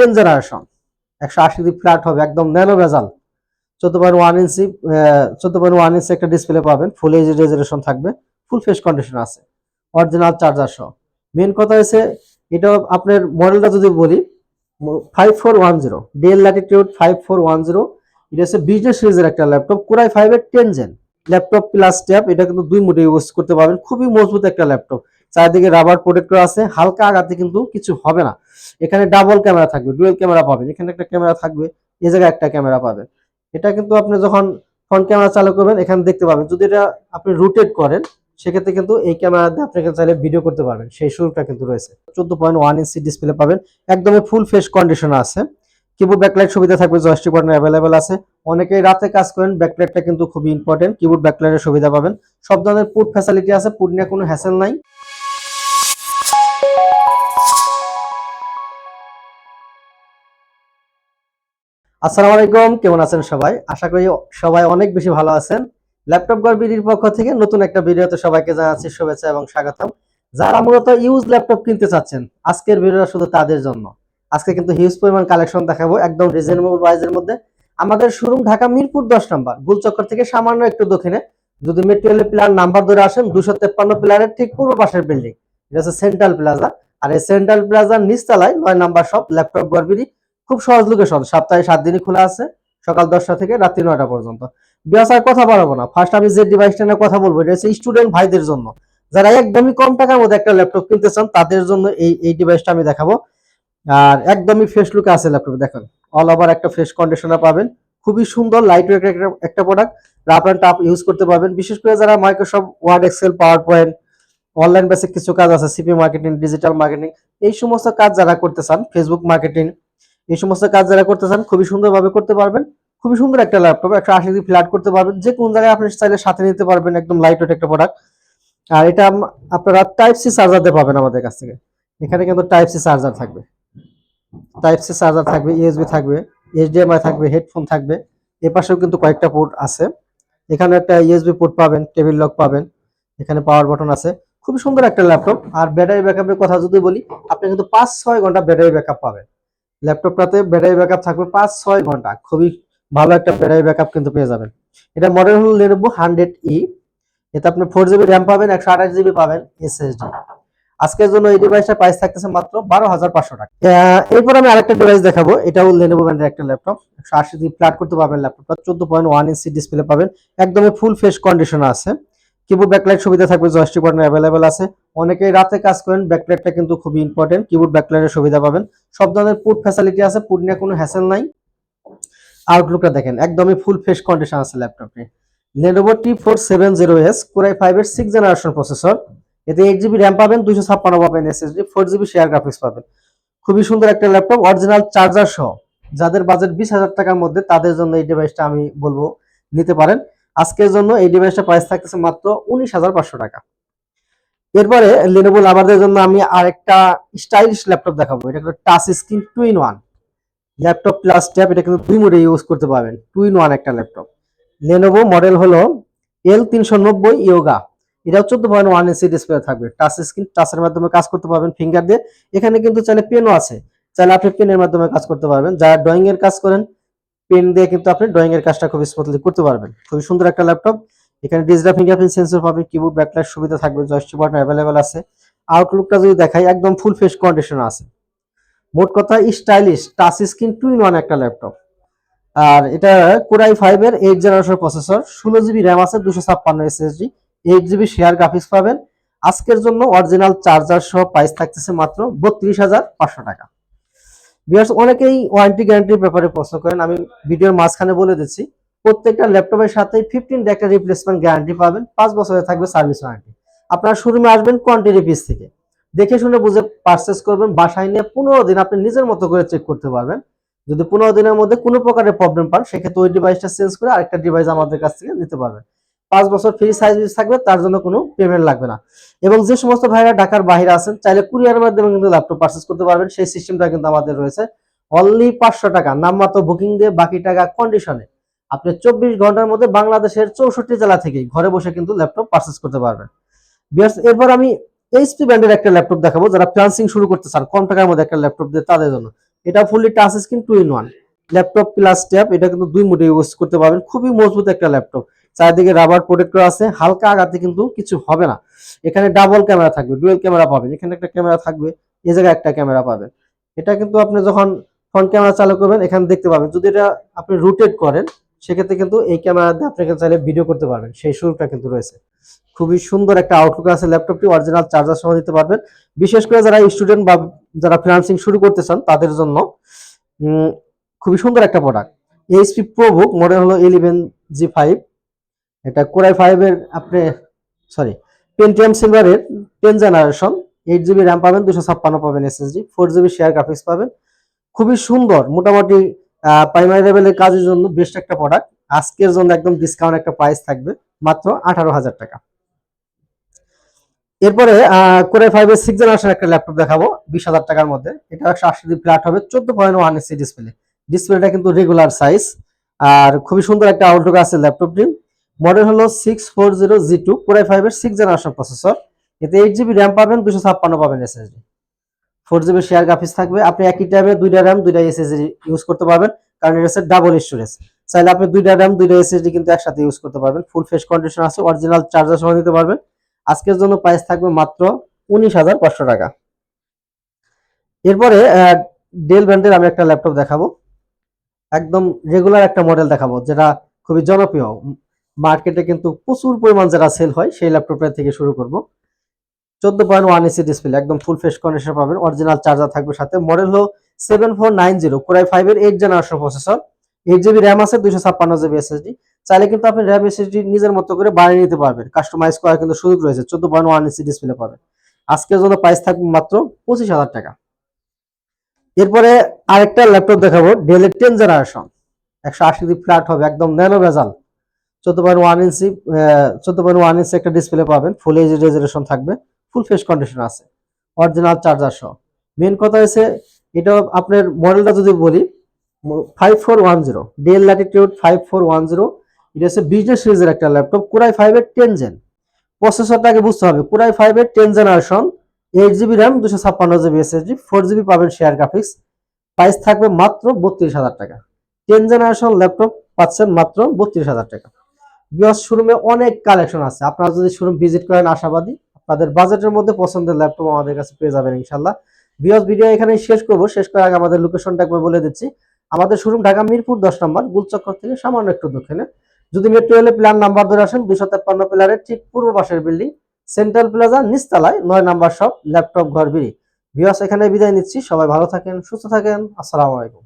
Ten generation একশো আশি degree flat হবে, একদম ন্যানো ভেজাল। চোদ্দ পয়েন্ট ওয়ান ইঞ্চি চোদ্দ পয়েন্ট ওয়ান ইঞ্চি একটা ডিসপ্লে পাবেন ফুল এইচ রেজুলেশন থাকবে ফুল ফেস কন্ডিশন আছে অরিজিনাল চার্জার সহ। মেন কথা হচ্ছে এটা আপনার মডেলটা যদি বলি five four one zero Dell Latitude five four one zero এটা হচ্ছে বিজনেস সিরিজের একটা ল্যাপটপ কোরাই ফাইভের ten gen laptop plus tab এটা কিন্তু দুই মোডে ইউজ করতে পারবেন, খুবই মজবুত একটা ল্যাপটপ চারিদিকে রাবার প্রোটেক্টর আছে। হালকা আঘাতে কিন্তু কিছু হবে না। এখানে ডাবল ক্যামেরা থাকবে ডুয়েল ক্যামেরা পাবেন। এখানে একটা ক্যামেরা থাকবে, এ জায়গায় একটা ক্যামেরা পাবেন। এটা কিন্তু আপনি যখন ফ্রন্ট ক্যামেরা চালু করবেন, এখানে দেখতে পাবেন। যদি এটা আপনি রোটেট করেন, সেক্ষেত্রে কিন্তু এই ক্যামেরা দিয়ে আপনি চাইলে ভিডিও করতে পারবেন। সেই সুযোগটা কিন্তু রয়েছে। চোদ্দ পয়েন্ট ওয়ান ইঞ্চি ডিসপ্লে পাবেন। একদমই ফুল ফেস কন্ডিশন আছে। কিবোর্ড ব্যাকলাইট সুবিধা থাকবে জয়স্টিক বাটন অ্যাভেলেবেল আছে। অনেকেই রাতে কাজ করেন ব্যাকলাইটটা কিন্তু খুবই ইম্পর্টেন্ট কিবোর্ড ব্যাকলাইটের সুবিধা পাবেন। সব ধরনের পুট ফ্যাসিলিটি আছে, পুট নিয়ে কোনো হ্যাসেল নাই। আসসালামু আলাইকুম, কেমন আছেন সবাই? আশা করি সবাই অনেক বেশি ভালো আছেন। ল্যাপটপ গড়বিডির পক্ষ থেকে নতুন একটা ভিডিওতে সবাইকে জানাচ্ছি শুভেচ্ছা এবং স্বাগতম। যারা মূলত ইউজ ল্যাপটপ কিনতে চাচ্ছেন, আজকের ভিডিওটা শুধু তাদের জন্য। আজকে কিন্তু হিউজ পরিমাণ কালেকশন দেখাবো একদম রিজনেবল প্রাইসের মধ্যে। আমাদের শোরুম ঢাকা মিরপুর দশ নম্বর, গুলচক্কর থেকে সামান্য একটু দক্ষিণে। যদি মেট্রোয়েল প্লার নাম্বার ধরে আসেন, দুশো তেপ্পান্ন প্লারের ঠিক পূর্ব পাশের বিল্ডিং এটা হচ্ছে সেন্ট্রাল প্লাজা আর এই সেন্ট্রাল প্লাজার নিচতলায় নয় নাম্বার সব ল্যাপটপ গড়বিডি খুব সহজ লোকেশন সপ্তাহে সাত দিনই খোলা আছে, সকাল দশটা থেকে রাত্রি নয়টা পর্যন্ত। বিয়াসায় কথা বাড়াবো না ফার্স্ট আমি যে ডিভাইসটা নিয়ে কথা বলব, এটা হচ্ছে স্টুডেন্ট ভাইদের জন্য। যারা একদমই কম টাকার মধ্যে একটা ল্যাপটপ কিনতে চান, তাদের জন্য এই এই ডিভাইসটা আমি দেখাবো। আর একদমই ফ্রেশ লুকে আছে ল্যাপটপ দেখেন অল ওভার একটা ফ্রেশ কন্ডিশনার পাবেন। খুবই সুন্দর লাইট ওয়েট একটা product rough and tough use করতে পারবেন। বিশেষ করে যারা Microsoft Word Excel PowerPoint online basic কিছু কাজ আছে সিপি মার্কেটিং ডিজিটাল মার্কেটিং এই সমস্ত কাজ যারা করতে চান ফেসবুক মার্কেটিং এই সমস্ত কাজ যারা করতে চান, খুবই সুন্দরভাবে করতে পারবেন। খুবই সুন্দর একটা ল্যাপটপ একশো আশি ডিগ্রি ফ্ল্যাট করতে পারবেন। যে কোন জায়গায় আপনি চাইলে সাথে নিতে পারবেন, একদম লাইট ওয়েট একটা প্রোডাক্ট আর এটা আপনারা টাইপ সি চার্জার দিয়ে পাবেন আমাদের কাছ থেকে। এখানে কিন্তু টাইপ সি চার্জার থাকবে। টাইপ সি চার্জার থাকবে ইউএসবি থাকবে এইচডিএমআই থাকবে হেডফোন থাকবে। এ পাশেও কিন্তু কয়েকটা পোর্ট আছে। এখানে একটা ইউএসবি পোর্ট পাবেন টেবিল লক পাবেন। এখানে পাওয়ার বাটন আছে। খুবই সুন্দর একটা ল্যাপটপ আর ব্যাটারি ব্যাকআপের কথা যদি বলি, আপনি কিন্তু পাঁচ ছয় ঘণ্টা ব্যাটারি ব্যাকআপ পাবেন। ল্যাপটপটাতে ব্যাটারি ব্যাকআপ থাকবে পাঁচ ছয় ঘণ্টা। খুবই ভালো একটা ব্যাটারি ব্যাকআপ কিন্তু পেয়ে যাবেন। এটা মডেল হল লেনোভো হান্ড্রেড ই এতে আপনি ফোর জিবি র্যাম পাবেন, একশো আঠাশ জিবি পাবেন এসএসডি আজকের জন্য এই ডিভাইসটার প্রাইস থাকতেছে মাত্র বারো হাজার পাঁচশো টাকা। এরপর আমি আরেকটা ডিভাইস দেখাবো। এটাও লেনোভো ব্র্যান্ডের একটা ল্যাপটপ। একশো আশি জিবি ফ্ল্যাট করতে পারবেন ল্যাপটপটা। চোদ্দ পয়েন্ট ওয়ান ইঞ্চি ডিসপ্লে পাবেন। একদমই ফুল ফেস কন্ডিশন আছে। কিবোর্ড, ব্যাকলাইট সুবিধা থাকবে জয়স্টিক বাটন অ্যাভেলেবেল আছে। অনেকেই রাতে কাজ করেন, ব্যাকলাইটটা কিন্তু খুবই ইম্পর্টেন্ট কিবোর্ড, ব্যাকলাইটের সুবিধা পাবেন। সব ধরনের পুট ফ্যাসিলিটি আছে পুট নিয়ে কোনো হ্যাসেল নাই। আউটলুকটা দেখেন, একদমই ফুল ফ্রেশ কন্ডিশন আছে ল্যাপটপে Lenovo T four seven zero S core i five এর সিক্স জেনারেশন প্রসেসর এতে এইট জিবি র্যাম পাবেন, দুইশো ছাপ্পান্ন পাবেন SSD four GB share graphics পাবেন। খুবই সুন্দর একটা ল্যাপটপ অরিজিনাল চার্জার সহ। যাদের বাজেট বিশ হাজার টাকার মধ্যে, তাদের জন্য এই ডিভাইসটা আমি বলব, নিতে পারেন। আজকের জন্য এই ডিভাইসটা প্রাইস থাকতেছে মাত্র উনিশ হাজার পাঁচশো টাকা। এরপরে লেনোভো লাভারদের জন্য আমি আরেকটা স্টাইলিশ ল্যাপটপ দেখাবো। এটা কিন্তু touch screen two in one laptop plus tab এটা কিন্তু দুই মোডে ইউজ করতে পারবেন। টু ইন ওয়ান একটা ল্যাপটপ লেনোভো মডেল হলো এল তিনশো নব্বই ইয়োগা এটাও চোদ্দ পয়েন্ট ওয়ান ইঞ্চি ডিসপ্লে থাকবে। টাচ স্ক্রিন টাচের মাধ্যমে কাজ করতে পারবেন ফিঙ্গার দিয়ে। এখানে কিন্তু চাইলে পেনও আছে। চাইলে আপনি পেনের মাধ্যমে কাজ করতে পারবেন। যারা ড্রয়িং এর কাজ করেন পেন দিয়ে কিন্তু আপনি ড্রয়িং এর কাজটা খুব স্মুথলি করতে পারবেন। খুবই সুন্দর একটা ল্যাপটপ এখানে ডিজিটাল ফিঙ্গারপ্রিন্ট সেন্সর পাবেন কিবোর্ড ব্যাকলাইট সুবিধা থাকবে জয়স্টিক বাটন অ্যাভেলেবেল আছে। আউটলুকটা যদি দেখাই, একদম ফুল ফেস কন্ডিশন আছে। মোট কথা stylish touch screen two in one একটা ল্যাপটপ আর এটা কোরাই ফাইভ এর এইট জেনারেশন প্রসেসর ষোলো জিবি র্যাম আছে, দুশো ছাপ্পান্ন SSD eight GB share graphics পাবেন। আজকের জন্য অরিজিনাল চার্জার সহ প্রাইস থাকতেছে মাত্র বত্রিশ হাজার পাঁচশো টাকা। বিয়ার্স অনেকেই ওয়ারেন্টি গ্যারান্টির ব্যাপারে প্রশ্ন করেন। আমি ভিডিওর মাঝখানে বলে দিচ্ছি, প্রত্যেকটা ল্যাপটপের সাথে ফিফটিন একটা রিপ্লেসমেন্ট গ্যারান্টি পাবেন। পাঁচ বছরে থাকবে সার্ভিস ওয়ারেন্টি আপনার শোরুমে আসবেন কোয়ান্টিটি পিস থেকে। দেখে শুনে বুঝে পারচেস করবেন। বাসায় নিয়ে পনেরো দিন আপনি নিজের মতো করে চেক করতে পারবেন। যদি পনেরো দিনের মধ্যে কোনো প্রকারের প্রবলেম পান, সেক্ষেত্রে ওই ডিভাইসটা চেঞ্জ করে আরেকটা ডিভাইস আমাদের কাছ থেকে নিতে পারবেন। পাঁচ বছর ফ্রি সার্ভিস থাকবে, তার জন্য কোনো পেমেন্ট লাগবে না। এবং যে সমস্ত ভাইরা ঢাকার বাইরে আছেন, চাইলে কুরিয়ারের মাধ্যমে কিন্তু ল্যাপটপ পারচেস করতে পারবেন। সেই সিস্টেমটা কিন্তু আমাদের রয়েছে। অনলি পাঁচশো টাকা, নামমাত্র বুকিং দিয়ে বাকি টাকা কন্ডিশনে আপনি চব্বিশ ঘণ্টার মধ্যে বাংলাদেশের চৌষট্টি জেলা থেকেই ঘরে বসে কিন্তু ল্যাপটপ পারচেস করতে পারবেন। এরপর আমি এইচপি ব্র্যান্ডের একটা ল্যাপটপ দেখাবো, যারা ফ্রান্সিং শুরু করতে চান, কম টাকার মধ্যে একটা ল্যাপটপ দিয়ে তাদের জন্য। এটা fully touch screen two in one laptop plus tab এটা কিন্তু দুই মোডে ইউজ করতে পারবেন। খুবই মজবুত একটা ল্যাপটপ চারিদিকে রাবার প্রোটেক্টর আছে, হালকা আঘাতে কিন্তু কিছু হবে না। এখানে ডাবল ক্যামেরা থাকবে ডুয়েল ক্যামেরা পাবেন। এখানে একটা ক্যামেরা থাকবে এই জায়গায় একটা ক্যামেরা পাবেন। এটা কিন্তু আপনি যখন ফ্রন্ট ক্যামেরা চালু করবেন, এখানে দেখতে পাবেন। যদি এটা আপনি রোটেট করেন, সেক্ষেত্রে কিন্তু এই ক্যামেরা দিয়ে আপনি চাইলে ভিডিও করতে পারবেন। সেই সুযোগটা কিন্তু রয়েছে। খুবই সুন্দর একটা আউটলুক আছে ল্যাপটপটি অরিজিনাল চার্জার সহ দিতে পারবেন। বিশেষ করে যারা স্টুডেন্ট বা যারা ফ্রিল্যান্সিং শুরু করতে চান, তাদের জন্য খুবই সুন্দর একটা প্রোডাক্ট এইচপি প্রোবুক মডেল হলো ইলেভেন জি ফাইভ এটা কোরাই ফাইভের আপনি সরি পেন্টিএম সিলভারের ten generation eight GB RAM পাবেন, দুশো ছাপ্পান্ন পাবেন SSD four GB share graphics পাবেন। খুবই সুন্দর, মোটামুটি প্রাইমারি লেভেলের কাজের জন্য বেস্ট একটা প্রোডাক্ট আজকের জন্য একদম ডিসকাউন্ট একটা প্রাইস থাকবে, মাত্র আঠারো হাজার টাকা। এরপরে কোরাই ফাইভের সিক্স জেনারেশন একটা ল্যাপটপ দেখাবো, বিশ হাজার টাকার মধ্যে। এটা একশো আশি ফ্ল্যাট হবে, চোদ্দ পয়েন্ট ওয়ান এসি ডিসপ্লে ডিসপ্লেটা কিন্তু রেগুলার সাইজ আর খুবই সুন্দর একটা আউটলুক আছে ল্যাপটপটি মডেল হলো six four zero G two core i ফাইভের সিক্স জেনারেশন প্রসেসর এতে এইট জিবি র্যাম পাবেন, দুশো ছাপ্পান্ন পাবেন SSD four GB share graphics থাকবে। আপনি একই টাইমে দুইটা র্যাম দুইটা এসএসডি ইউজ করতে পারবেন, কারণ এটা হচ্ছে ডাবল স্টোরেজ চাইলে আপনি দুইটা র্যাম দুইটা এসএসডি কিন্তু একসাথে ইউজ করতে পারবেন। ফুল ফেস কন্ডিশন আছে অরিজিনাল চার্জার সহ নিতে পারবেন। আজকের জন্য প্রাইস থাকবে মাত্র উনিশ হাজার পাঁচশো টাকা। এরপরে ডেল ব্র্যান্ডের আমি একটা ল্যাপটপ দেখাবো। একদম রেগুলার একটা মডেল দেখাবো, যেটা খুবই জনপ্রিয়। মার্কেটে কিন্তু প্রচুর পরিমাণ যারা সেল হয়, সেই ল্যাপটপটা থেকে শুরু করব। চোদ্দ পয়েন্ট ওয়ান এসি ডিসপ্লে একদম ফুল ফেস কন্ডিশন পাবেন অরিজিনাল চার্জার থাকবে সাথে। মডেল হলো seven four nine zero core i ফাইভের eight generation processor eight GB RAM আছে, দুইশো ছাপ্পান্ন জিবি এসএসডি চাইলে কিন্তু আপনি র্যাম এসএসডি নিজের মতো করে বানিয়ে নিতে পারবেন। কাস্টমাইজ করার কিন্তু সুযোগ রয়েছে, চোদ্দ পয়েন্ট ওয়ান ইঞ্চি ডিসপ্লে পাবেন। আজকের জন্য প্রাইস থাকবে মাত্র পঁচিশ হাজার টাকা। এরপরে আরেকটা ল্যাপটপ দেখাবো ডেলের টেন জেনারেশন একশো আশি ফ্ল্যাট হবে, একদম ন্যানো ভেজাল চোদ্দ পয়েন্ট ওয়ান ইঞ্চি চোদ্দ পয়েন্ট ওয়ান ইঞ্চি একটা ডিসপ্লে পাবেন। ফুল এইচ রেজুলেশন থাকবে। ফুল ফেস কন্ডিশন আছে। অরিজিনাল চার্জার সহ। মেন কথা হচ্ছে এটা আপনার মডেলটা যদি বলি five four one zero Dell Latitude five four one zero এটা হচ্ছে বিজনেস সিরিজের একটা ল্যাপটপ কুরাই ফাইভের টেন জেন প্রসেসরটাকে বুঝতে হবে কুরাই ফাইভের ten generation eight GB RAM দুশো ছাপ্পান্ন জিবি এসএসডি ফোর জিবি পাবেন শেয়ার গ্রাফিক্স প্রাইস থাকবে মাত্র বত্রিশ হাজার টাকা। টেন জেনারেশন ল্যাপটপ পাচ্ছেন মাত্র বত্রিশ হাজার টাকা। বিয়স শোরুমে অনেক কালেকশন আছে। আপনারা যদি শোরুম ভিজিট করেন আশাবাদী। আপনাদের বাজেটের মধ্যে পছন্দের ল্যাপটপ আমাদের কাছে পেয়ে যাবেন ইনশাল্লাহ বিয়স ভিডিও এখানে শেষ করব। শেষ করার আগে আমাদের লোকেশনটা একবার বলে দিচ্ছি। আমাদের শোরুম ঢাকা মিরপুর দশ নম্বর, গুলচক্কর থেকে সামান্য একটু দক্ষিণে। যদি মেট্রো রেলে প্ল্যান নাম্বার ধরে আসেন দুশো তেপ্পান্ন প্লারের ঠিক পূর্ব পাশের বিল্ডিং সেন্ট্রাল প্লাজা নিচতলায় নয় নাম্বার শপ ল্যাপটপ ঘর বিড়ি। ভিওস এখানে বিদায় নিচ্ছি। সবাই ভালো থাকেন, সুস্থ থাকেন। আসসালামু আলাইকুম।